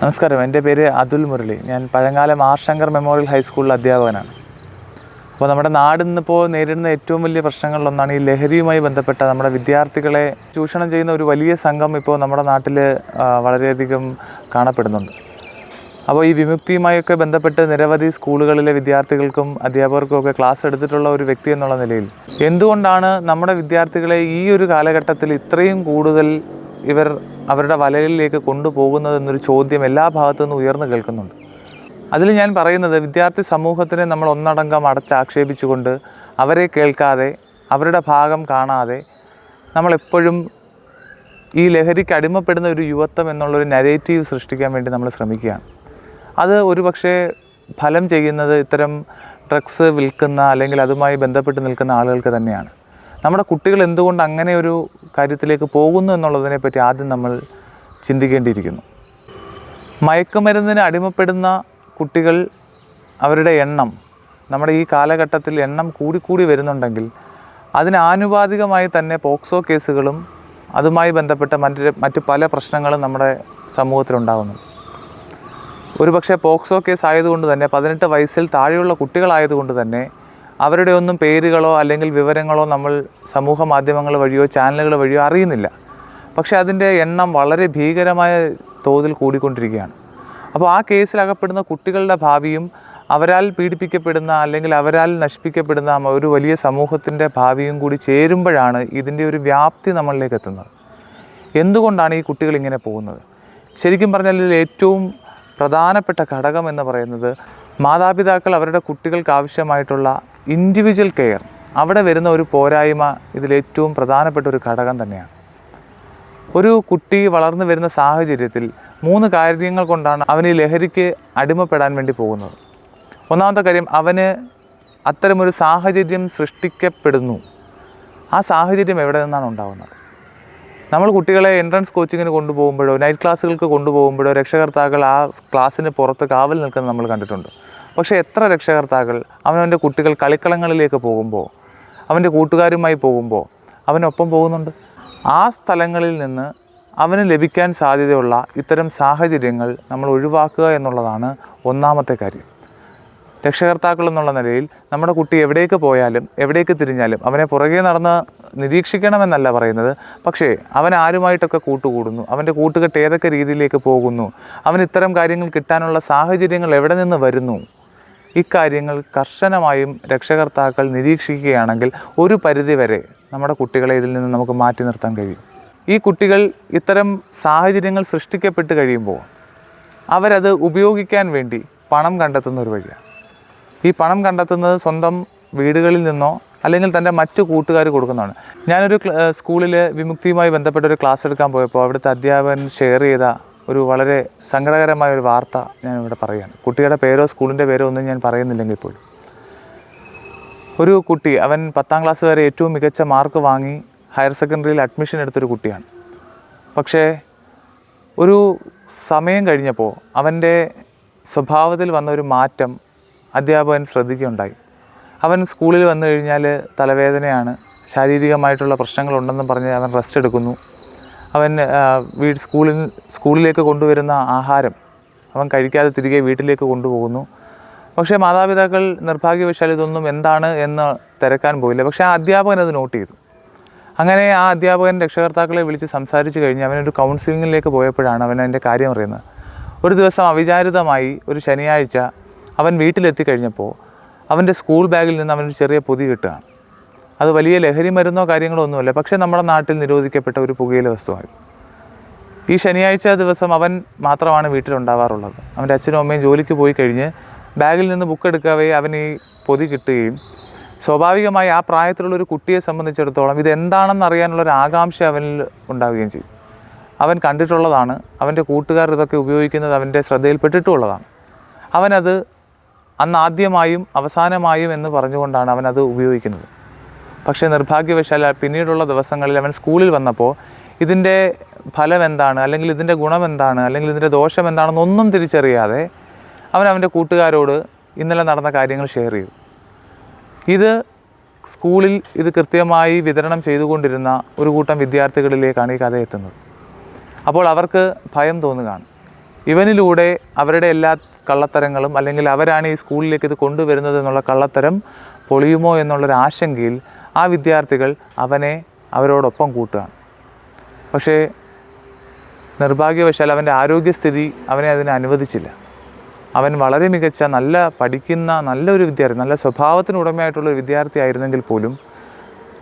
നമസ്കാരം. എന്റെ പേര് അതുൽ മുരളി. ഞാൻ പഴങ്കാലം ആർ ശങ്കർ മെമ്മോറിയൽ ഹൈസ്കൂളിലെ അധ്യാപകനാണ്. അപ്പോൾ നമ്മുടെ നാട് ഇന്നിപ്പോൾ നേരിടുന്ന ഏറ്റവും വലിയ പ്രശ്നങ്ങളിലൊന്നാണ് ഈ ലഹരിയുമായി ബന്ധപ്പെട്ട നമ്മുടെ വിദ്യാർത്ഥികളെ ചൂഷണം ചെയ്യുന്ന ഒരു വലിയ സംഘം ഇപ്പോൾ നമ്മുടെ നാട്ടിൽ വളരെയധികം കാണപ്പെടുന്നുണ്ട്. അപ്പോൾ ഈ വിമുക്തിയുമായൊക്കെ ബന്ധപ്പെട്ട് നിരവധി സ്കൂളുകളിലെ വിദ്യാർത്ഥികൾക്കും അധ്യാപകർക്കും ഒക്കെ ക്ലാസ് എടുത്തിട്ടുള്ള ഒരു വ്യക്തി എന്നുള്ള നിലയിൽ എന്തുകൊണ്ടാണ് നമ്മുടെ വിദ്യാർത്ഥികളെ ഈ ഒരു കാലഘട്ടത്തിൽ ഇത്രയും കൂടുതൽ ഇവർ അവരുടെ വലയിലേക്ക് കൊണ്ടുപോകുന്നതെന്നൊരു ചോദ്യം എല്ലാ ഭാഗത്തു നിന്നും ഉയർന്നു കേൾക്കുന്നുണ്ട്. അതിൽ ഞാൻ പറയുന്നത് വിദ്യാർത്ഥി സമൂഹത്തിനെ നമ്മൾ ഒന്നടങ്കം അടച്ചാക്ഷേപിച്ചുകൊണ്ട് അവരെ കേൾക്കാതെ അവരുടെ ഭാഗം കാണാതെ നമ്മളെപ്പോഴും ഈ ലഹരിക്ക് അടിമപ്പെടുന്ന ഒരു യുവത്വം എന്നുള്ളൊരു നരേറ്റീവ് സൃഷ്ടിക്കാൻ വേണ്ടി നമ്മൾ ശ്രമിക്കുകയാണ്. അത് ഒരുപക്ഷെ ഫലം ചെയ്യുന്നത് ഇത്തരം ഡ്രഗ്സ് വിൽക്കുന്ന അല്ലെങ്കിൽ അതുമായി ബന്ധപ്പെട്ട് നിൽക്കുന്ന ആളുകൾക്ക് തന്നെയാണ്. നമ്മുടെ കുട്ടികൾ എന്തുകൊണ്ട് അങ്ങനെ ഒരു കാര്യത്തിലേക്ക് പോകുന്നു എന്നുള്ളതിനെ പറ്റി ആദ്യം നമ്മൾ ചിന്തിക്കേണ്ടിയിരിക്കുന്നു. മയക്കുമരുന്നിന് അടിമപ്പെടുന്ന കുട്ടികൾ അവരുടെ എണ്ണം നമ്മുടെ ഈ കാലഘട്ടത്തിൽ എണ്ണം കൂടിക്കൂടി വരുന്നുണ്ടെങ്കിൽ അതിന് ആനുപാതികമായി തന്നെ പോക്സോ കേസുകളും അതുമായി ബന്ധപ്പെട്ട മറ്റ് മറ്റ് പല പ്രശ്നങ്ങളും നമ്മുടെ സമൂഹത്തിലുണ്ടാകുന്നു ഒരുപക്ഷെ പോക്സോ കേസ് ആയതുകൊണ്ട് തന്നെ പതിനെട്ട് വയസ്സിൽ താഴെയുള്ള കുട്ടികളായതുകൊണ്ട് തന്നെ അവരുടെ ഒന്നും പേരുകളോ അല്ലെങ്കിൽ വിവരങ്ങളോ നമ്മൾ സമൂഹ മാധ്യമങ്ങൾ വഴിയോ ചാനലുകൾ വഴിയോ അറിയുന്നില്ല. പക്ഷേ അതിന്റെ എണ്ണം വളരെ ഭീകരമായ തോതിൽ കൂടിക്കൊണ്ടിരിക്കുകയാണ്. അപ്പോൾ ആ കേസിൽ അകപ്പെടുന്ന കുട്ടികളുടെ ഭാവിയും അവരാൽ പീഡിപ്പിക്കപ്പെടുന്ന അല്ലെങ്കിൽ അവരാൽ നശിപ്പിക്കപ്പെടുന്ന ഒരു വലിയ സമൂഹത്തിന്റെ ഭാവിയും കൂടി ചേരുമ്പോഴാണ് ഇതിന്റെ ഒരു വ്യാപ്തി നമ്മളിലേക്ക് എത്തുന്നത്. എന്തുകൊണ്ടാണ് ഈ കുട്ടികൾ ഇങ്ങനെ പോകുന്നത്? ശരിക്കും പറഞ്ഞാൽ ഇതിൽ ഏറ്റവും പ്രധാനപ്പെട്ട ഘടകം എന്ന് പറയുന്നത് മാതാപിതാക്കൾ അവരുടെ കുട്ടികൾക്ക് ആവശ്യമായിട്ടുള്ള ഇൻഡിവിജ്വൽ കെയർ അവിടെ വരുന്ന ഒരു പോരായ്മ ഇതിലേറ്റവും പ്രധാനപ്പെട്ട ഒരു ഘടകം തന്നെയാണ്. ഒരു കുട്ടി വളർന്നു വരുന്ന സാഹചര്യത്തിൽ മൂന്ന് കാര്യങ്ങൾ കൊണ്ടാണ് അവൻ ഈ ലഹരിക്ക് അടിമപ്പെടാൻ വേണ്ടി പോകുന്നത്. ഒന്നാമത്തെ കാര്യം അവന് അത്തരമൊരു സാഹചര്യം സൃഷ്ടിക്കപ്പെടുന്നു. ആ സാഹചര്യം എവിടെ നിന്നാണ് ഉണ്ടാകുന്നത് നമ്മൾ കുട്ടികളെ എൻട്രൻസ് കോച്ചിങ്ങിന് കൊണ്ടുപോകുമ്പോഴോ നൈറ്റ് ക്ലാസ്സുകൾക്ക് കൊണ്ടുപോകുമ്പോഴോ രക്ഷകർത്താക്കൾ ആ ക്ലാസ്സിന് പുറത്ത് കാവൽ നിൽക്കുന്നത് നമ്മൾ കണ്ടിട്ടുണ്ട്. പക്ഷേ എത്ര രക്ഷകർത്താക്കൾ അവനവന്റെ കുട്ടികൾ കളിക്കളങ്ങളിലേക്ക് പോകുമ്പോൾ അവന്റെ കൂട്ടുകാരുമായി പോകുമ്പോൾ അവനൊപ്പം പോകുന്നുണ്ട്? ആ സ്ഥലങ്ങളിൽ നിന്ന് അവന് ലഭിക്കാൻ സാധ്യതയുള്ള ഇത്തരം സാഹചര്യങ്ങൾ നമ്മൾ ഒഴിവാക്കുക എന്നുള്ളതാണ് ഒന്നാമത്തെ കാര്യം. രക്ഷകർത്താക്കൾ എന്നുള്ള നിലയിൽ നമ്മുടെ കുട്ടി എവിടേക്ക് പോയാലും എവിടേക്ക് തിരിഞ്ഞാലും അവനെ പുറകെ നടന്ന് നിരീക്ഷിക്കണമെന്നല്ല പറയുന്നത്. പക്ഷേ അവൻ ആരുമായിട്ടൊക്കെ കൂട്ടുകൂടുന്നു? അവന്റെ കൂട്ടുകെട്ട് ഏതൊക്കെ രീതിയിലേക്ക് പോകുന്നു? അവൻ ഇത്തരം കാര്യങ്ങൾ കിട്ടാനുള്ള സാഹചര്യങ്ങൾ എവിടെ നിന്ന് വരുന്നു? ഇക്കാര്യങ്ങൾ കർശനമായും രക്ഷകർത്താക്കൾ നിരീക്ഷിക്കുകയാണെങ്കിൽ ഒരു പരിധിവരെ നമ്മുടെ കുട്ടികളെ ഇതിൽ നിന്ന് നമുക്ക് മാറ്റി നിർത്താൻ കഴിയും. ഈ കുട്ടികൾ ഇത്തരം സാഹചര്യങ്ങൾ സൃഷ്ടിക്കപ്പെട്ട് കഴിയുമ്പോൾ അവരത് ഉപയോഗിക്കാൻ വേണ്ടി പണം കണ്ടെത്തുന്ന ഒരു വഴിയാണ്. ഈ പണം കണ്ടെത്തുന്നത് സ്വന്തം വീടുകളിൽ നിന്നോ അല്ലെങ്കിൽ തന്റെ മറ്റു കൂട്ടുകാർ കൊടുക്കുന്നതാണ്. ഞാനൊരു സ്കൂളിൽ വിമുക്തിയുമായി ബന്ധപ്പെട്ട ഒരു ക്ലാസ് എടുക്കാൻ പോയപ്പോൾ അവിടുത്തെ അധ്യാപകൻ ഷെയർ ചെയ്ത ഒരു വളരെ സങ്കടകരമായ ഒരു വാർത്ത ഞാനിവിടെ പറയുകയാണ്. കുട്ടിയുടെ പേരോ സ്കൂളിന്റെ പേരോ ഒന്നും ഞാൻ പറയുന്നില്ലെങ്കിൽ പോലും. ഒരു കുട്ടി അവൻ പത്താം ക്ലാസ് വരെ ഏറ്റവും മികച്ച മാർക്ക് വാങ്ങി ഹയർ സെക്കൻഡറിയിൽ അഡ്മിഷൻ എടുത്തൊരു കുട്ടിയാണ്. പക്ഷേ ഒരു സമയം കഴിഞ്ഞപ്പോൾ അവന്റെ സ്വഭാവത്തിൽ വന്ന ഒരു മാറ്റം അധ്യാപകൻ ശ്രദ്ധിക്കുകയുണ്ടായി. അവൻ സ്കൂളിൽ വന്നു കഴിഞ്ഞാൽ തലവേദനയാണ് ശാരീരികമായിട്ടുള്ള പ്രശ്നങ്ങളുണ്ടെന്നും പറഞ്ഞ് അവൻ റെസ്റ്റ് എടുക്കുന്നു. അവൻ വീട് സ്കൂളിൽ സ്കൂളിലേക്ക് കൊണ്ടുവരുന്ന ആഹാരം അവൻ കഴിക്കാതെ തിരികെ വീട്ടിലേക്ക് കൊണ്ടുപോകുന്നു. പക്ഷേ മാതാപിതാക്കൾ നിർഭാഗ്യവശാൽ ഇതൊന്നും എന്താണ് എന്ന് തിരക്കാൻ പോയില്ല. പക്ഷേ ആ അധ്യാപകൻ അത് നോട്ട് ചെയ്തു. അങ്ങനെ ആ അധ്യാപകൻ രക്ഷകർത്താക്കളെ വിളിച്ച് സംസാരിച്ച് കഴിഞ്ഞ് അവനൊരു കൗൺസിലിങ്ങിലേക്ക് പോയപ്പോഴാണ് അവൻ അതിന്റെ കാര്യം അറിയുന്നത്. ഒരു ദിവസം അവിചാരിതമായി ഒരു ശനിയാഴ്ച അവൻ വീട്ടിലെത്തി കഴിഞ്ഞപ്പോൾ അവന്റെ സ്കൂൾ ബാഗിൽ നിന്ന് അവനൊരു ചെറിയ പൊതി കിട്ടുകയാണ്. അത് വലിയ ലഹരി മരുന്നോ കാര്യങ്ങളോ ഒന്നുമല്ല. പക്ഷേ നമ്മുടെ നാട്ടിൽ നിരോധിക്കപ്പെട്ട ഒരു പുകയില വസ്തുവായി. ഈ ശനിയാഴ്ച ദിവസം അവൻ മാത്രമാണ് വീട്ടിലുണ്ടാവാറുള്ളത്. അവന്റെ അച്ഛനും അമ്മയും ജോലിക്ക് പോയി കഴിഞ്ഞ് ബാഗിൽ നിന്ന് ബുക്ക് എടുക്കവേ അവൻ ഈ പൊതി കിട്ടുകയും സ്വാഭാവികമായി ആ പ്രായത്തിലുള്ള ഒരു കുട്ടിയെ സംബന്ധിച്ചിടത്തോളം ഇത് എന്താണെന്ന് അറിയാനുള്ള ഒരു ആകാംക്ഷ അവനിൽ ഉണ്ടാവുകയും ചെയ്യും. അവൻ കണ്ടിട്ടുള്ളതാണ്. അവന്റെ കൂട്ടുകാർ ഇതൊക്കെ ഉപയോഗിക്കുന്നത് അവന്റെ ശ്രദ്ധയിൽപ്പെട്ടിട്ടുള്ളതാണ്. അവനത് അന്ന് ആദ്യമായും അവസാനമായും എന്ന് പറഞ്ഞുകൊണ്ടാണ് അവനത് ഉപയോഗിക്കുന്നത്. പക്ഷേ നിർഭാഗ്യവശാൽ പിന്നീടുള്ള ദിവസങ്ങളിൽ അവൻ സ്കൂളിൽ വന്നപ്പോൾ ഇതിന്റെ ഫലം എന്താണ്? അല്ലെങ്കിൽ ഇതിന്റെ ഗുണം എന്താണ്? അല്ലെങ്കിൽ ഇതിന്റെ ദോഷം എന്താണെന്നൊന്നും തിരിച്ചറിയാതെ അവൻ അവന്റെ കൂട്ടുകാരോട് ഇന്നലെ നടന്ന കാര്യങ്ങൾ ഷെയർ ചെയ്തു. ഇത് സ്കൂളിൽ ഇത് കൃത്യമായി വിതരണം ചെയ്തുകൊണ്ടിരുന്ന ഒരു കൂട്ടം വിദ്യാർത്ഥികളിലേക്കാണ് ഈ കഥ എത്തുന്നത്. അപ്പോൾ അവർക്ക് ഭയം തോന്നുകയാണ്. ഇവനിലൂടെ അവരുടെ എല്ലാ കള്ളത്തരങ്ങളും അല്ലെങ്കിൽ അവരാണ് ഈ സ്കൂളിലേക്ക് ഇത് കൊണ്ടുവരുന്നത് എന്നുള്ള കള്ളത്തരം പൊളിയുമോ എന്നുള്ളൊരു ആശങ്കയിൽ ആ വിദ്യാർത്ഥികൾ അവനെ അവരോടൊപ്പം കൂട്ടുകയാണ് പക്ഷേ നിർഭാഗ്യവശാൽ അവന്റെ ആരോഗ്യസ്ഥിതി അവനെ അതിനെ അനുവദിച്ചില്ല. അവൻ വളരെ മികച്ച നല്ല പഠിക്കുന്ന നല്ലൊരു വിദ്യാർത്ഥി നല്ല സ്വഭാവത്തിന് ഉടമയായിട്ടുള്ള ഒരു വിദ്യാർത്ഥി ആയിരുന്നെങ്കിൽ പോലും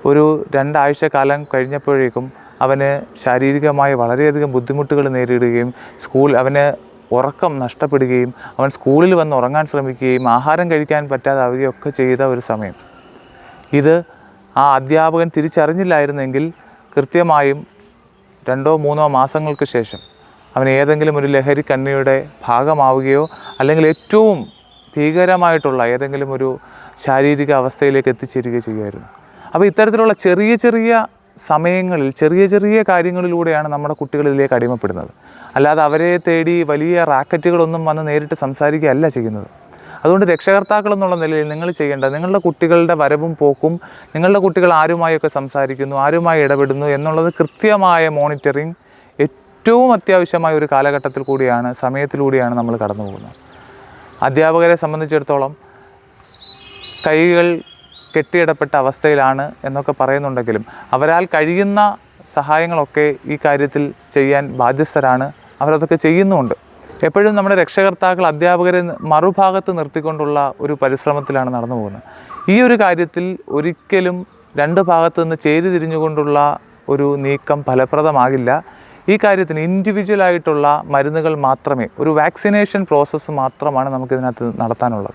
ഒരു രണ്ടാഴ്ച കാലം കഴിഞ്ഞപ്പോഴേക്കും അവന് ശാരീരികമായി വളരെയധികം ബുദ്ധിമുട്ടുകൾ നേരിടുകയും സ്കൂൾ അവന് ഉറക്കം നഷ്ടപ്പെടുകയും അവൻ സ്കൂളിൽ വന്ന് ഉറങ്ങാൻ ശ്രമിക്കുകയും ആഹാരം കഴിക്കാൻ പറ്റാതാവുകയും ഒക്കെ ചെയ്ത ഒരു സമയം. ഇത് ആ അധ്യാപകൻ തിരിച്ചറിഞ്ഞില്ലായിരുന്നെങ്കിൽ കൃത്യമായും രണ്ടോ മൂന്നോ മാസങ്ങൾക്ക് ശേഷം അവൻ ഏതെങ്കിലും ഒരു ലഹരി കണ്ണിയുടെ ഭാഗമാവുകയോ അല്ലെങ്കിൽ ഏറ്റവും ഭീകരമായിട്ടുള്ള ഏതെങ്കിലും ഒരു ശാരീരിക അവസ്ഥയിലേക്ക് എത്തിച്ചേരുകയോ ചെയ്യുമായിരുന്നു അപ്പോൾ ഇത്തരത്തിലുള്ള ചെറിയ ചെറിയ സമയങ്ങളിൽ ചെറിയ ചെറിയ കാര്യങ്ങളിലൂടെയാണ് നമ്മുടെ കുട്ടികളിലേക്ക് അടിമപ്പെടുന്നത്. അല്ലാതെ അവരെ തേടി വലിയ റാക്കറ്റുകളൊന്നും വന്ന് നേരിട്ട് സംസാരിക്കുകയല്ല ചെയ്യുന്നത്. അതുകൊണ്ട് രക്ഷകർത്താക്കൾ എന്നുള്ള നിലയിൽ നിങ്ങൾ ചെയ്യേണ്ടത് നിങ്ങളുടെ കുട്ടികളുടെ വരവും പോക്കും നിങ്ങളുടെ കുട്ടികൾ ആരുമായൊക്കെ സംസാരിക്കുന്നു ആരുമായി ഇടപെടുന്നു എന്നുള്ളത് കൃത്യമായ മോണിറ്ററിങ് ഏറ്റവും അത്യാവശ്യമായ ഒരു കാലഘട്ടത്തിൽ കൂടിയാണ് സമയത്തിലൂടെയാണ് നമ്മൾ കടന്നു പോകുന്നത് അധ്യാപകരെ സംബന്ധിച്ചിടത്തോളം കൈകൾ കെട്ടിയിടപ്പെട്ട അവസ്ഥയിലാണ് എന്നൊക്കെ പറയുന്നുണ്ടെങ്കിലും അവരാൽ കഴിയുന്ന സഹായങ്ങളൊക്കെ ഈ കാര്യത്തിൽ ചെയ്യാൻ ബാധ്യസ്ഥരാണ്. അവരതൊക്കെ ചെയ്യുന്നുമുണ്ട്. എപ്പോഴും നമ്മുടെ രക്ഷകർത്താക്കൾ അധ്യാപകരെ മറുഭാഗത്ത് നിർത്തിക്കൊണ്ടുള്ള ഒരു പരിശ്രമത്തിലാണ് നടന്നു പോകുന്നത്. ഈ ഒരു കാര്യത്തിൽ ഒരിക്കലും രണ്ട് ഭാഗത്തു നിന്ന് ചേരി തിരിഞ്ഞുകൊണ്ടുള്ള ഒരു നീക്കം ഫലപ്രദമാകില്ല. ഈ കാര്യത്തിന് ഇൻഡിവിജ്വലായിട്ടുള്ള മരുന്നുകൾ മാത്രമേ ഒരു വാക്സിനേഷൻ പ്രോസസ്സ് മാത്രമാണ് നമുക്കിതിനകത്ത് നടത്താനുള്ളത്.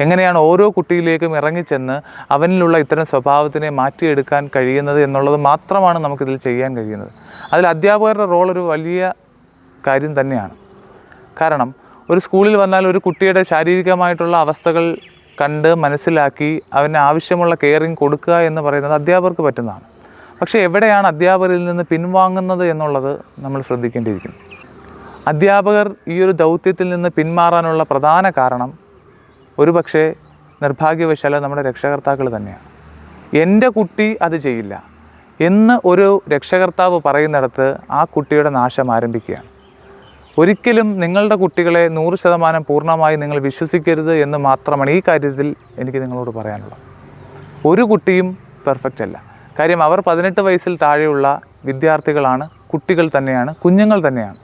എങ്ങനെയാണ് ഓരോ കുട്ടിയിലേക്കും ഇറങ്ങിച്ചെന്ന് അവനിലുള്ള ഇത്തരം സ്വഭാവത്തിനെ മാറ്റിയെടുക്കാൻ കഴിയുന്നത് എന്നുള്ളത് മാത്രമാണ് നമുക്കിതിൽ ചെയ്യാൻ കഴിയുന്നത്. അതിൽ അധ്യാപകരുടെ റോൾ ഒരു വലിയ കാര്യം തന്നെയാണ്. കാരണം ഒരു സ്കൂളിൽ വന്നാൽ ഒരു കുട്ടിയുടെ ശാരീരികമായിട്ടുള്ള അവസ്ഥകൾ കണ്ട് മനസ്സിലാക്കി അവന് ആവശ്യമുള്ള കെയറിങ് കൊടുക്കുക എന്ന് പറയുന്നത് അധ്യാപകർക്ക് പറ്റുന്നതാണ്. പക്ഷേ എവിടെയാണ് അധ്യാപകരിൽ നിന്ന് പിൻവാങ്ങുന്നത് എന്നുള്ളത് നമ്മൾ ശ്രദ്ധിക്കേണ്ടിയിരിക്കുന്നു. അധ്യാപകർ ഈ ഒരു ദൗത്യത്തിൽ നിന്ന് പിന്മാറാനുള്ള പ്രധാന കാരണം ഒരുപക്ഷെ നിർഭാഗ്യവശാൽ നമ്മുടെ രക്ഷകർത്താക്കൾ തന്നെയാണ്. എന്റെ കുട്ടി അത് ചെയ്യില്ല എന്ന് ഒരു രക്ഷകർത്താവ് പറയുന്നിടത്ത് ആ കുട്ടിയുടെ നാശം ആരംഭിക്കുകയാണ്. ഒരിക്കലും നിങ്ങളുടെ കുട്ടികളെ നൂറ് ശതമാനം പൂർണമായി നിങ്ങൾ വിശ്വസിക്കരുത് എന്ന് മാത്രമാണ് ഈ കാര്യത്തിൽ എനിക്ക് നിങ്ങളോട് പറയാനുള്ളത്. ഒരു കുട്ടിയും പെർഫെക്റ്റ് അല്ല. കാര്യം അവർ പതിനെട്ട് വയസ്സിൽ താഴെയുള്ള വിദ്യാർത്ഥികളാണ് കുട്ടികൾ തന്നെയാണ് കുഞ്ഞുങ്ങൾ തന്നെയാണ്.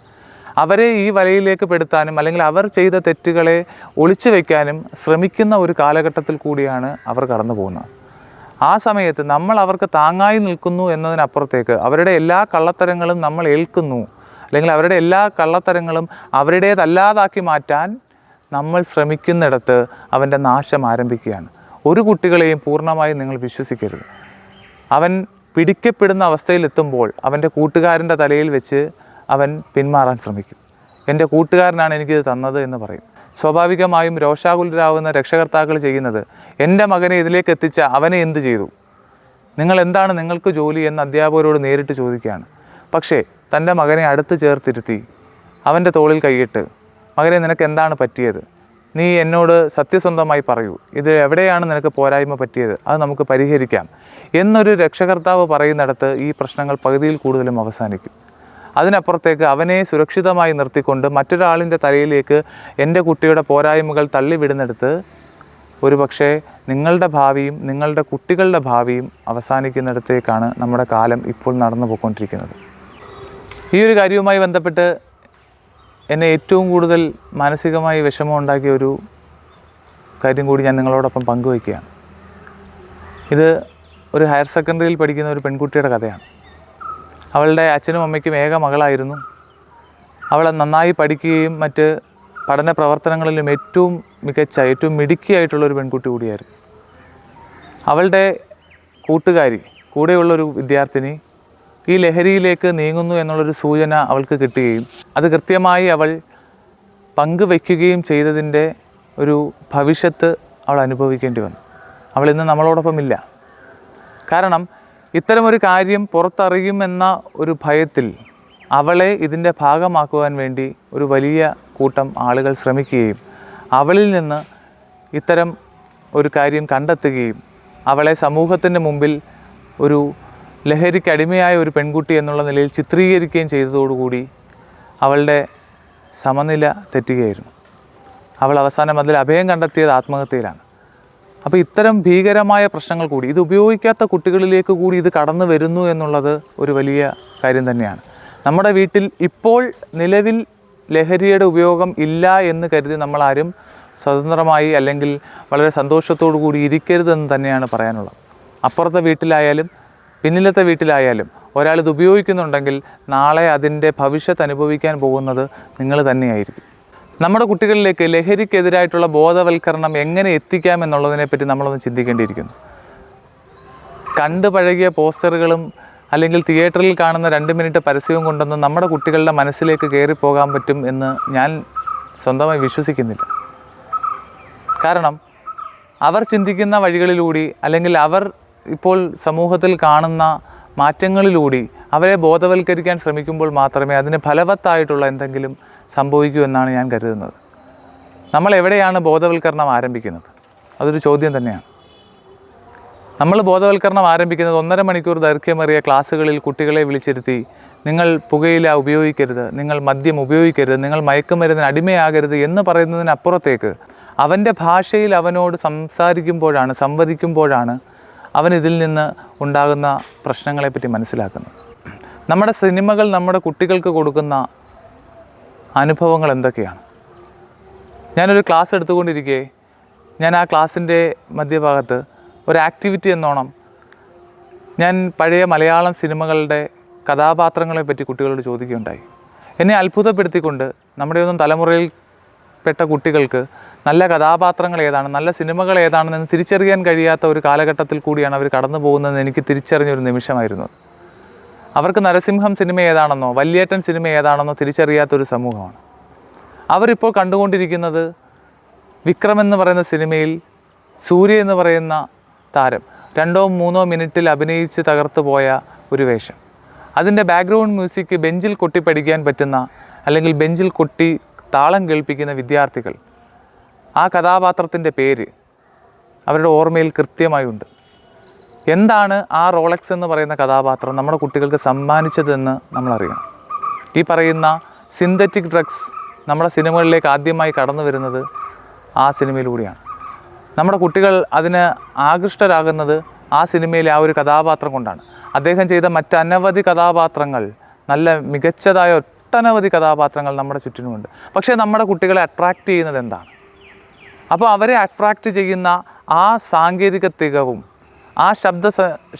അവരെ ഈ വലയിലേക്ക് പെടുത്താനും അല്ലെങ്കിൽ അവർ ചെയ്ത തെറ്റുകളെ ഒളിച്ചു വയ്ക്കാനും ശ്രമിക്കുന്ന ഒരു കാലഘട്ടത്തിൽ കൂടിയാണ് അവർ കടന്നു പോകുന്നത്. ആ സമയത്ത് നമ്മൾ അവർക്ക് താങ്ങായി നിൽക്കുന്നു എന്നതിനപ്പുറത്തേക്ക് അവരുടെ എല്ലാ കള്ളത്തരങ്ങളും നമ്മൾ ഏൽക്കുന്നു അല്ലെങ്കിൽ അവരുടെ എല്ലാ കള്ളത്തരങ്ങളും അവരുടേതല്ലാതാക്കി മാറ്റാൻ നമ്മൾ ശ്രമിക്കുന്നിടത്ത് അവന്റെ നാശം ആരംഭിക്കുകയാണ്. ഒരു കുട്ടികളെയും പൂർണമായും നിങ്ങൾ വിശ്വസിക്കരുത്. അവൻ പിടിക്കപ്പെടുന്ന അവസ്ഥയിലെത്തുമ്പോൾ അവന്റെ കൂട്ടുകാരന്റെ തലയിൽ വെച്ച് അവൻ പിന്മാറാൻ ശ്രമിക്കും. എന്റെ കൂട്ടുകാരനാണ് എനിക്കിത് തന്നത് എന്ന് പറയും. സ്വാഭാവികമായും രോഷാകുലരാകുന്ന രക്ഷകർത്താക്കൾ ചെയ്യുന്നത് എന്റെ മകനെ ഇതിലേക്ക് എത്തിച്ച അവനെ എന്ത് ചെയ്തു? നിങ്ങൾ എന്താണ് നിങ്ങൾക്ക് ജോലി എന്ന് അധ്യാപകരോട് നേരിട്ട് ചോദിക്കുകയാണ്. പക്ഷേ തന്റെ മകനെ അടുത്ത് ചേർത്തിരുത്തി അവന്റെ തോളിൽ കൈയിട്ട് മകനെ നിനക്ക് എന്താണ് പറ്റിയത്? നീ എന്നോട് സത്യസന്ധമായി പറയൂ. ഇത് എവിടെയാണ് നിനക്ക് പോരായ്മ പറ്റിയത്? അത് നമുക്ക് പരിഹരിക്കാം. എന്നൊരു രക്ഷകർത്താവ് പറയുന്നിടത്ത് ഈ പ്രശ്നങ്ങൾ പകുതിയിൽ കൂടുതലും അവസാനിക്കും. അതിനപ്പുറത്തേക്ക് അവനെ സുരക്ഷിതമായി നിർത്തിക്കൊണ്ട് മറ്റൊരാളിന്റെ തലയിലേക്ക് എന്റെ കുട്ടിയുടെ പോരായ്മകൾ തള്ളിവിടുന്നിടത്ത് ഒരു പക്ഷേ നിങ്ങളുടെ ഭാവിയും നിങ്ങളുടെ കുട്ടികളുടെ ഭാവിയും അവസാനിക്കുന്നിടത്തേക്കാണ് നമ്മുടെ കാലം ഇപ്പോൾ നടന്നു പോയിക്കൊണ്ടിരിക്കുന്നത് ഈ ഒരു കാര്യവുമായി ബന്ധപ്പെട്ട് എന്നെ ഏറ്റവും കൂടുതൽ മാനസികമായി വിഷമം ഉണ്ടാക്കിയ ഒരു കാര്യം കൂടി ഞാൻ നിങ്ങളോടൊപ്പം പങ്കുവയ്ക്കുകയാണ്. ഇത് ഒരു ഹയർ സെക്കൻഡറിയിൽ പഠിക്കുന്ന ഒരു പെൺകുട്ടിയുടെ കഥയാണ്. അവളുടെ അച്ഛനും അമ്മയ്ക്കും ഏക മകളായിരുന്നു. അവൾ നന്നായി പഠിക്കുകയും മറ്റ് പഠന പ്രവർത്തനങ്ങളിലും ഏറ്റവും മികച്ച ഏറ്റവും മിടുക്കിയായിട്ടുള്ളൊരു പെൺകുട്ടി കൂടിയായിരുന്നു. അവളുടെ കൂട്ടുകാരി കൂടെയുള്ളൊരു വിദ്യാർത്ഥിനി ഈ ലഹരിയിലേക്ക് നീങ്ങുന്നു എന്നുള്ളൊരു സൂചന അവൾക്ക് കിട്ടുകയും അത് കൃത്യമായി അവൾ പങ്കുവയ്ക്കുകയും ചെയ്തതിന്റെ ഒരു ഭവിഷ്യത്ത് അവൾ അനുഭവിക്കേണ്ടി വന്നു. അവൾ ഇന്ന് നമ്മളോടൊപ്പമില്ല. കാരണം ഇത്തരമൊരു കാര്യം പുറത്തറിയുമെന്ന ഒരു ഭയത്തിൽ അവളെ ഇതിന്റെ ഭാഗമാക്കുവാൻ വേണ്ടി ഒരു വലിയ കൂട്ടം ആളുകൾ ശ്രമിക്കുകയും അവളിൽ നിന്ന് ഇത്തരം ഒരു കാര്യം കണ്ടെത്തുകയും അവളെ സമൂഹത്തിന്റെ മുമ്പിൽ ഒരു ലഹരിക്ക് അടിമയായ ഒരു പെൺകുട്ടി എന്നുള്ള നിലയിൽ ചിത്രീകരിക്കുകയും ചെയ്തതോടുകൂടി അവളുടെ സമനില തെറ്റുകയായിരുന്നു. അവൾ അവസാനം അതിൽ അഭയം കണ്ടെത്തിയത് ആത്മഹത്യയിലാണ്. അപ്പോൾ ഇത്തരം ഭീകരമായ പ്രശ്നങ്ങൾ കൂടി ഇത് ഉപയോഗിക്കാത്ത കുട്ടികളിലേക്ക് കൂടി ഇത് കടന്നു വരുന്നു എന്നുള്ളത് ഒരു വലിയ കാര്യം തന്നെയാണ്. നമ്മുടെ വീട്ടിൽ ഇപ്പോൾ നിലവിൽ ലഹരിയുടെ ഉപയോഗം ഇല്ല എന്ന് കരുതി നമ്മളാരും സ്വതന്ത്രമായി അല്ലെങ്കിൽ വളരെ സന്തോഷത്തോടു കൂടി ഇരിക്കരുതെന്ന് തന്നെയാണ് പറയാനുള്ളത്. അപ്പുറത്തെ വീട്ടിലായാലും പിന്നിലത്തെ വീട്ടിലായാലും ഒരാൾ ഇത് ഉപയോഗിക്കുന്നുണ്ടെങ്കിൽ നാളെ അതിന്റെ ഭവിഷ്യത്ത് അനുഭവിക്കാൻ പോകുന്നത് നിങ്ങൾ തന്നെയായിരിക്കും. നമ്മുടെ കുട്ടികളിലേക്ക് ലഹരിക്കെതിരായിട്ടുള്ള ബോധവൽക്കരണം എങ്ങനെ എത്തിക്കാം എന്നുള്ളതിനെപ്പറ്റി നമ്മളൊന്ന് ചിന്തിക്കേണ്ടിയിരിക്കുന്നു. കണ്ടു പഴകിയ പോസ്റ്ററുകളും അല്ലെങ്കിൽ തിയേറ്ററിൽ കാണുന്ന രണ്ട് മിനിറ്റ് പരസ്യവും കൊണ്ടൊന്നും നമ്മുടെ കുട്ടികളുടെ മനസ്സിലേക്ക് കയറിപ്പോകാൻ പോകാൻ പറ്റും എന്ന് ഞാൻ സ്വന്തമായി വിശ്വസിക്കുന്നില്ല. കാരണം അവർ ചിന്തിക്കുന്ന വഴികളിലൂടെ അല്ലെങ്കിൽ അവർ ഇപ്പോൾ സമൂഹത്തിൽ കാണുന്ന മാറ്റങ്ങളിലൂടി അവരെ ബോധവൽക്കരിക്കാൻ ശ്രമിക്കുമ്പോൾ മാത്രമേ അതിന് ഫലവത്തായിട്ടുള്ള എന്തെങ്കിലും സംഭവിക്കൂ എന്നാണ് ഞാൻ കരുതുന്നത്. നമ്മൾ എവിടെയാണ് ബോധവൽക്കരണം ആരംഭിക്കുന്നത്? അതൊരു ചോദ്യം തന്നെയാണ്. നമ്മൾ ബോധവൽക്കരണം ആരംഭിക്കുന്നത് ഒന്നര മണിക്കൂർ ദൈർഘ്യമേറിയ ക്ലാസ്സുകളിൽ കുട്ടികളെ വിളിച്ചിരുത്തി നിങ്ങൾ പുകയില ഉപയോഗിക്കരുത് നിങ്ങൾ മദ്യം ഉപയോഗിക്കരുത് നിങ്ങൾ മയക്കുമരുന്നിന് അടിമയാകരുത് എന്ന് പറയുന്നതിനപ്പുറത്തേക്ക് അവന്റെ ഭാഷയിൽ അവനോട് സംസാരിക്കുമ്പോഴാണ് സംവദിക്കുമ്പോഴാണ് അവൻ ഇതിൽ നിന്ന് ഉണ്ടാകുന്ന പ്രശ്നങ്ങളെപ്പറ്റി മനസ്സിലാക്കുന്നു. നമ്മുടെ സിനിമകൾ നമ്മുടെ കുട്ടികൾക്ക് കൊടുക്കുന്ന അനുഭവങ്ങൾ എന്തൊക്കെയാണ്? ഞാനൊരു ക്ലാസ് എടുത്തുകൊണ്ടിരിക്കെ ഞാൻ ആ ക്ലാസ്സിന്റെ മധ്യഭാഗത്ത് ഒരു ആക്ടിവിറ്റി എന്നോണം ഞാൻ പഴയ മലയാളം സിനിമകളുടെ കഥാപാത്രങ്ങളെ പറ്റി കുട്ടികളോട് ചോദിക്കുകയുണ്ടായി. എന്നെ അത്ഭുതപ്പെടുത്തിക്കൊണ്ട് നമ്മുടെ ഒന്നും തലമുറയിൽ പെട്ട കുട്ടികൾക്ക് നല്ല കഥാപാത്രങ്ങൾ ഏതാണ്? നല്ല സിനിമകൾ ഏതാണെന്ന് തിരിച്ചറിയാൻ കഴിയാത്ത ഒരു കാലഘട്ടത്തിൽ കൂടിയാണ് അവർ കടന്നു പോകുന്നതെന്ന് എനിക്ക് തിരിച്ചറിഞ്ഞൊരു നിമിഷമായിരുന്നു. അവർക്ക് നരസിംഹം സിനിമ ഏതാണെന്നോ വല്യേട്ടൻ സിനിമ ഏതാണെന്നോ തിരിച്ചറിയാത്തൊരു സമൂഹമാണ്. അവരിപ്പോൾ കണ്ടുകൊണ്ടിരിക്കുന്നത് വിക്രം എന്ന് പറയുന്ന സിനിമയിൽ സൂര്യ എന്ന് പറയുന്ന താരം രണ്ടോ മൂന്നോ മിനിറ്റിൽ അഭിനയിച്ച് തകർത്ത് പോയ ഒരു വേഷം. അതിന്റെ ബാക്ക്ഗ്രൗണ്ട് മ്യൂസിക് ബെഞ്ചിൽ കൊട്ടി പഠിക്കാൻ പറ്റുന്ന അല്ലെങ്കിൽ ബെഞ്ചിൽ കൊട്ടി താളം കേൾപ്പിക്കുന്ന വിദ്യാർത്ഥികൾ ആ കഥാപാത്രത്തിന്റെ പേര് അവരുടെ ഓർമ്മയിൽ കൃത്യമായുണ്ട്. എന്താണ് ആ റോളക്സ് എന്ന് പറയുന്ന കഥാപാത്രം നമ്മുടെ കുട്ടികൾക്ക് സമ്മാനിച്ചതെന്ന് നമ്മളറിയണം. ഈ പറയുന്ന സിന്തറ്റിക് ഡ്രഗ്സ് നമ്മുടെ സിനിമകളിലേക്ക് ആദ്യമായി കടന്നു വരുന്നത് ആ സിനിമയിലൂടെയാണ്. നമ്മുടെ കുട്ടികൾ അതിന് ആകൃഷ്ടരാകുന്നത് ആ സിനിമയിലെ ആ ഒരു കഥാപാത്രം കൊണ്ടാണ്. അദ്ദേഹം ചെയ്ത മറ്റനവധി കഥാപാത്രങ്ങൾ നല്ല മികച്ചതായ ഒട്ടനവധി കഥാപാത്രങ്ങൾ നമ്മുടെ ചുറ്റിനുമുണ്ട്. പക്ഷേ നമ്മുടെ കുട്ടികളെ അട്രാക്റ്റ് ചെയ്യുന്നത് എന്താണ്? അപ്പോൾ അവരെ അട്രാക്റ്റ് ചെയ്യുന്ന ആ സാങ്കേതിക തികവും ആ ശബ്ദ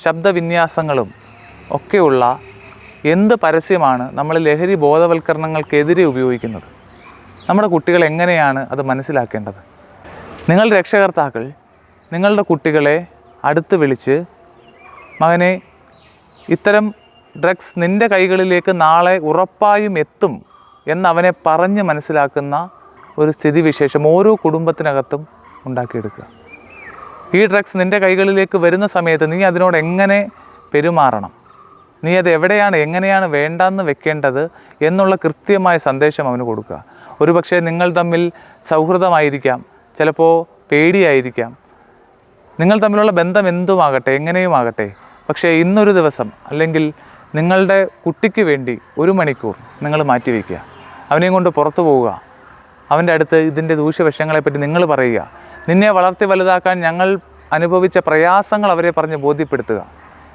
ശബ്ദവിന്യാസങ്ങളും ഒക്കെയുള്ള എന്ത് പരസ്യമാണ് നമ്മൾ ലഹരി ബോധവൽക്കരണങ്ങൾക്കെതിരെ ഉപയോഗിക്കുന്നത്? നമ്മുടെ കുട്ടികൾ എങ്ങനെയാണ് അത് മനസ്സിലാക്കേണ്ടത്? നിങ്ങൾ രക്ഷകർത്താക്കൾ നിങ്ങളുടെ കുട്ടികളെ അടുത്ത് വിളിച്ച് മകനെ ഇത്തരം ഡ്രഗ്സ് നിന്റെ കൈകളിലേക്ക് നാളെ ഉറപ്പായും എത്തും എന്നവനെ പറഞ്ഞ് മനസ്സിലാക്കുന്ന ഒരു സ്ഥിതിവിശേഷം ഓരോ കുടുംബത്തിനകത്തും ഉണ്ടാക്കിയെടുക്കുക. ഈ ഡ്രഗ്സ് നിന്റെ കൈകളിലേക്ക് വരുന്ന സമയത്ത് നീ അതിനോട് എങ്ങനെ പെരുമാറണം? നീ അത് എവിടെയാണ് എങ്ങനെയാണ് വേണ്ടെന്ന് വെക്കേണ്ടത് എന്നുള്ള കൃത്യമായ സന്ദേശം അവന് കൊടുക്കുക. ഒരുപക്ഷെ നിങ്ങൾ തമ്മിൽ സൗഹൃദമായിരിക്കാം ചിലപ്പോൾ പേടിയായിരിക്കാം. നിങ്ങൾ തമ്മിലുള്ള ബന്ധം എന്തുമാകട്ടെ എങ്ങനെയുമാകട്ടെ പക്ഷേ ഇന്നൊരു ദിവസം അല്ലെങ്കിൽ നിങ്ങളുടെ കുട്ടിക്ക് വേണ്ടി ഒരു മണിക്കൂർ നിങ്ങൾ മാറ്റിവെക്കുക. അവനെയും കൊണ്ട് പുറത്തു പോവുക. അവന്റെ അടുത്ത് ഇതിന്റെ ദൂഷ്യവശങ്ങളെപ്പറ്റി നിങ്ങൾ പറയുക. നിന്നെ വളർത്തി വലുതാക്കാൻ ഞങ്ങൾ അനുഭവിച്ച പ്രയാസങ്ങൾ അവരെ പറഞ്ഞ് ബോധ്യപ്പെടുത്തുക.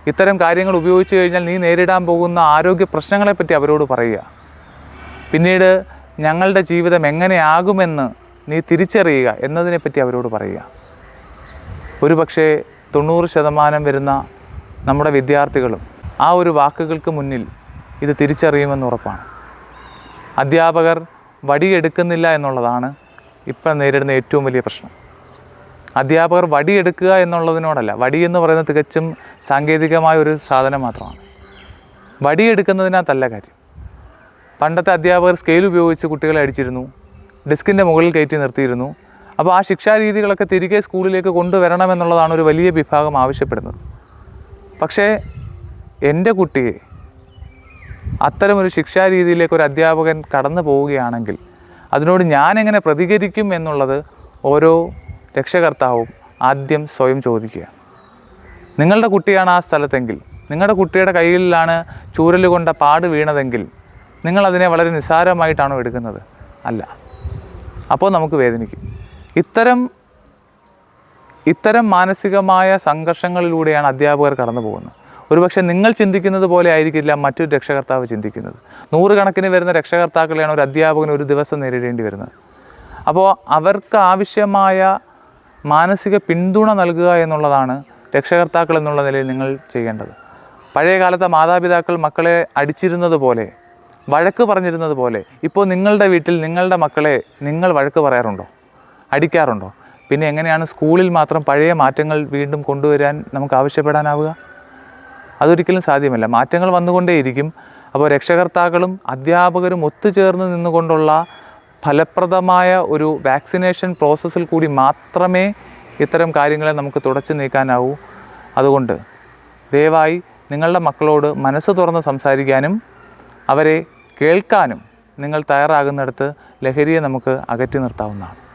ഇത്തരം കാര്യങ്ങൾ ഉപയോഗിച്ച് കഴിഞ്ഞാൽ നീ നേരിടാൻ പോകുന്ന ആരോഗ്യ പ്രശ്നങ്ങളെപ്പറ്റി അവരോട് പറയുക. പിന്നീട് ഞങ്ങളുടെ ജീവിതം എങ്ങനെയാകുമെന്ന് നീ തിരിച്ചറിയുക എന്നതിനെപ്പറ്റി അവരോട് പറയുക. ഒരു പക്ഷേ തൊണ്ണൂറ് ശതമാനം വരുന്ന നമ്മുടെ വിദ്യാർത്ഥികളും ആ ഒരു വാക്കുകൾക്ക് മുന്നിൽ ഇത് തിരിച്ചറിയുമെന്ന് ഉറപ്പാണ്. അധ്യാപകർ വടിയെടുക്കുന്നില്ല എന്നുള്ളതാണ് ഇപ്പം നേരിടുന്ന ഏറ്റവും വലിയ പ്രശ്നം. അധ്യാപകർ വടിയെടുക്കുക എന്നുള്ളതിനോടല്ല വടി എന്ന് പറയുന്നത് തികച്ചും സാങ്കേതികമായ ഒരു സാധനം മാത്രമാണ്. വടിയെടുക്കുന്നതിനകത്തല്ല കാര്യം. പണ്ടത്തെ അധ്യാപകർ സ്കെയിൽ ഉപയോഗിച്ച് കുട്ടികളെ അടിച്ചിരുന്നു ഡെസ്കിന്റെ മുകളിൽ കയറ്റി നിർത്തിയിരുന്നു. അപ്പോൾ ആ ശിക്ഷാരീതികളൊക്കെ തിരികെ സ്കൂളിലേക്ക് കൊണ്ടുവരണമെന്നുള്ളതാണ് ഒരു വലിയ വിഭാഗം ആവശ്യപ്പെടുന്നത്. പക്ഷേ എന്റെ കുട്ടിയെ അത്തരമൊരു ശിക്ഷാരീതിയിലേക്ക് ഒരു അധ്യാപകൻ കടന്നു പോവുകയാണെങ്കിൽ അതിനോട് ഞാൻ എങ്ങനെ പ്രതികരിക്കും എന്നുള്ളത് ഓരോ രക്ഷകർത്താവും ആദ്യം സ്വയം ചോദിക്കുക. നിങ്ങളുടെ കുട്ടിയാണ് ആ സ്ഥലത്തെങ്കിൽ നിങ്ങളുടെ കുട്ടിയുടെ കയ്യിലാണ് ചൂരൽ കൊണ്ട പാട് വീണതെങ്കിൽ നിങ്ങളതിനെ വളരെ നിസ്സാരമായിട്ടാണോ എടുക്കുന്നത്? അല്ല. അപ്പോൾ നമുക്ക് വേദനിക്കും. ഇത്തരം ഇത്തരം മാനസികമായ സംഘർഷങ്ങളിലൂടെയാണ് അധ്യാപകർ കടന്നു പോകുന്നത്. ഒരുപക്ഷെ നിങ്ങൾ ചിന്തിക്കുന്നത് പോലെ ആയിരിക്കില്ല മറ്റൊരു രക്ഷകർത്താവ് ചിന്തിക്കുന്നത്. നൂറുകണക്കിന് വരുന്ന രക്ഷകർത്താക്കളെയാണ് ഒരു അധ്യാപകൻ ഒരു ദിവസം നേരിടേണ്ടി വരുന്നത്. അപ്പോൾ അവർക്ക് ആവശ്യമായ മാനസിക പിന്തുണ നൽകുക എന്നുള്ളതാണ് രക്ഷകർത്താക്കൾ എന്നുള്ള നിലയിൽ നിങ്ങൾ ചെയ്യേണ്ടത്. പഴയ കാലത്തെ മാതാപിതാക്കൾ മക്കളെ അടിച്ചിരുന്നത് പോലെ വഴക്ക് പറഞ്ഞിരുന്നത് പോലെ ഇപ്പോൾ നിങ്ങളുടെ വീട്ടിൽ നിങ്ങളുടെ മക്കളെ നിങ്ങൾ വഴക്ക് പറയാറുണ്ടോ? അടിക്കാറുണ്ടോ? പിന്നെ എങ്ങനെയാണ് സ്കൂളിൽ മാത്രം പഴയ മാറ്റങ്ങൾ വീണ്ടും കൊണ്ടുവരാൻ നമുക്ക് ആവശ്യപ്പെടാനാവുക? അതൊരിക്കലും സാധ്യമല്ല. മാറ്റങ്ങൾ വന്നുകൊണ്ടേയിരിക്കും. അപ്പോൾ രക്ഷകർത്താക്കളും അധ്യാപകരും ഒത്തുചേർന്ന് നിന്നുകൊണ്ടുള്ള ഫലപ്രദമായ ഒരു വാക്സിനേഷൻ പ്രോസസ്സിൽ കൂടി മാത്രമേ ഇത്തരം കാര്യങ്ങളെ നമുക്ക് തുടച്ചു നീക്കാനാവൂ. അതുകൊണ്ട് ദയവായി നിങ്ങളുടെ മക്കളോട് മനസ്സ് തുറന്ന് സംസാരിക്കാനും അവരെ കേൾക്കാനും നിങ്ങൾ തയ്യാറാകുന്നിടത്ത് ലഹരിയെ നമുക്ക് അകറ്റി നിർത്താവുന്നതാണ്.